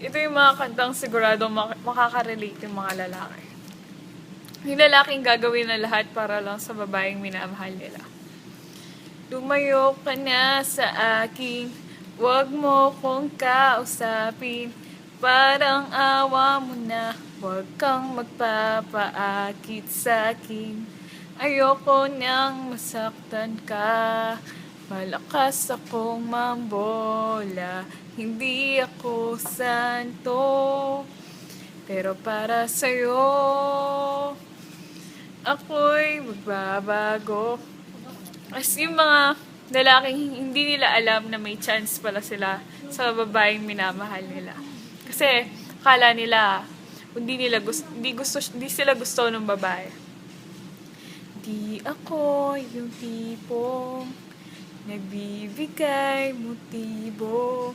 ito yung mga kantang sigurado mak- makaka-relate yung mga lalaki. Yung lalaking gagawin na lahat para lang sa babaeng minamahal nila. Lumayo ka na sa akin, wag mo kong kausapin. Parang awa mo na, wag kang magpapaakit sa akin. Ayoko nang masaktan ka, malakas akong mambola. Hindi ako santo, pero para sa'yo, ako'y magbabago. As yung mga lalaking hindi nila alam na may chance pala sila sa babaeng minamahal nila. Kasi kala nila hindi nila gusto hindi gusto hindi sila gusto ng babae. Di ako yung tipong nagbibigay motibo.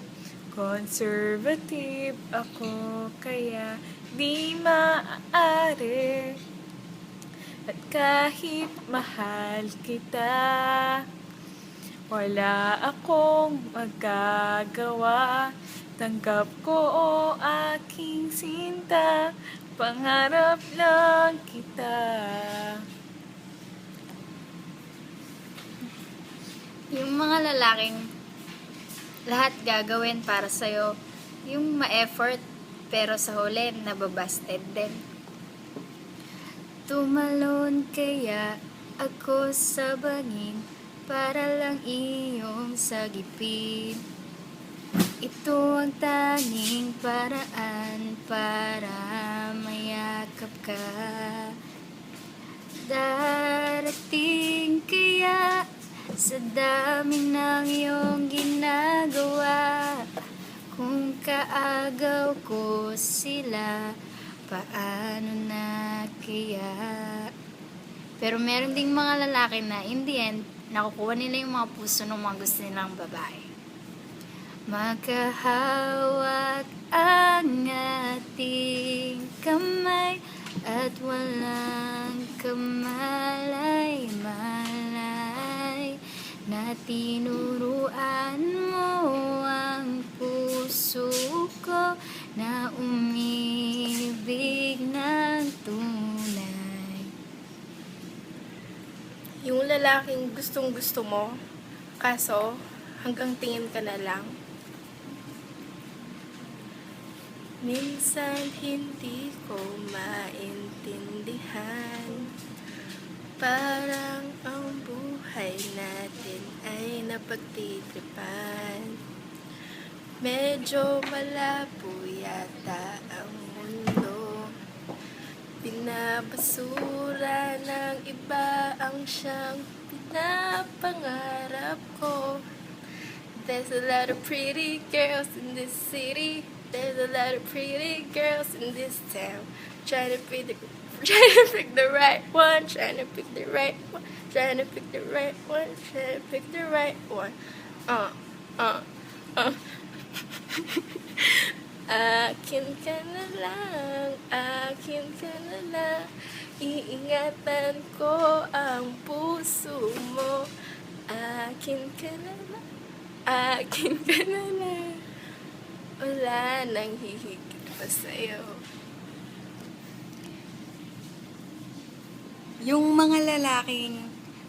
Conservative ako kaya di maaari at kahit mahal kita, wala akong magagawa. Tanggap ko o aking sinta, pangarap lang kita. Yung mga lalaking lahat gagawin para sa'yo, yung ma-effort, pero sa huli, nababasted din. Tumalon kaya ako sa bangin para lang iyong sagipin. Ito ang tanging paraan para mayakap ka. Darating sa dami ng iyong ginagawa Kung kaagaw ko sila Paano na kaya? Pero meron ding mga lalaki na in the end Nakukuha nila yung mga puso ng mga gusto nilang babae. Magkahawak ang ating kamay At walang kamalay-malay Na tinuruan mo ang puso ko Na umibig ng tunay Yung lalaking gustong gusto mo, kaso hanggang tingin ka na lang. Minsan hindi ko maintindihan Parang ang buhay natin ay napagtitripan. Medyo malabo yata ang mundo. Binabasura ng iba ang siyang pinapangarap ko. There's a lot of pretty girls in this city. There's a lot of pretty girls in this town. Trying to pick the, trying to pick the right one Trying to pick the right one Trying to pick the right one Trying to pick the right one. Uh, uh, uh. Akin ka na lang, akin ka na lang. Iingatan ko ang puso mo. Akin ka na lang, akin ka na lang. Wala nang hihigit pa sa'yo Yung mga lalaking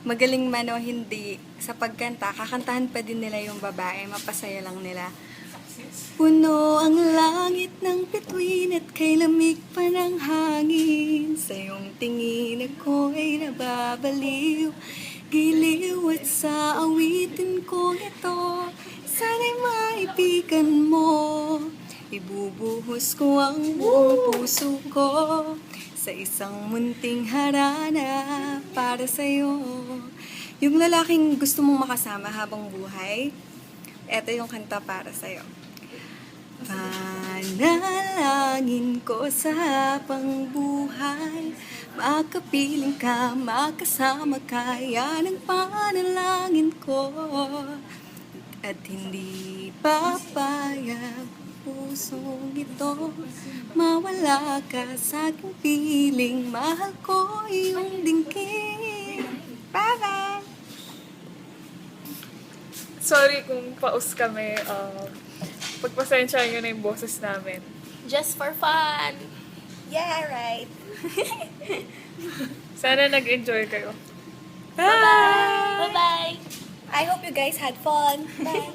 magaling man o hindi sa pagkanta, kakantahan pa din nila yung babae, mapasaya lang nila. Puno ang langit ng bituin at kay lamig pa ng hangin. Sa iyong tingin ako ay nababaliw. Giliw at sa awitin ko ito, sana'y maibigan mo. Ibubuhos ko ang buong puso ko sa isang munting harana para sa'yo. Yung lalaking gusto mong makasama habang buhay, eto yung kanta para sa'yo. Panalangin ko sa habang buhay Makapiling ka, makasama ka Yan ang panalangin ko At hindi papayag pusong ito Mawala ka sa aking piling Mahal ko iyong dingking Bye-bye! Sorry kung paus kami. Uh, pagpasensya nyo na yung boses namin. Just for fun. Yeah, right. Sana nag-enjoy kayo. Bye-bye. I hope you guys had fun. Bye.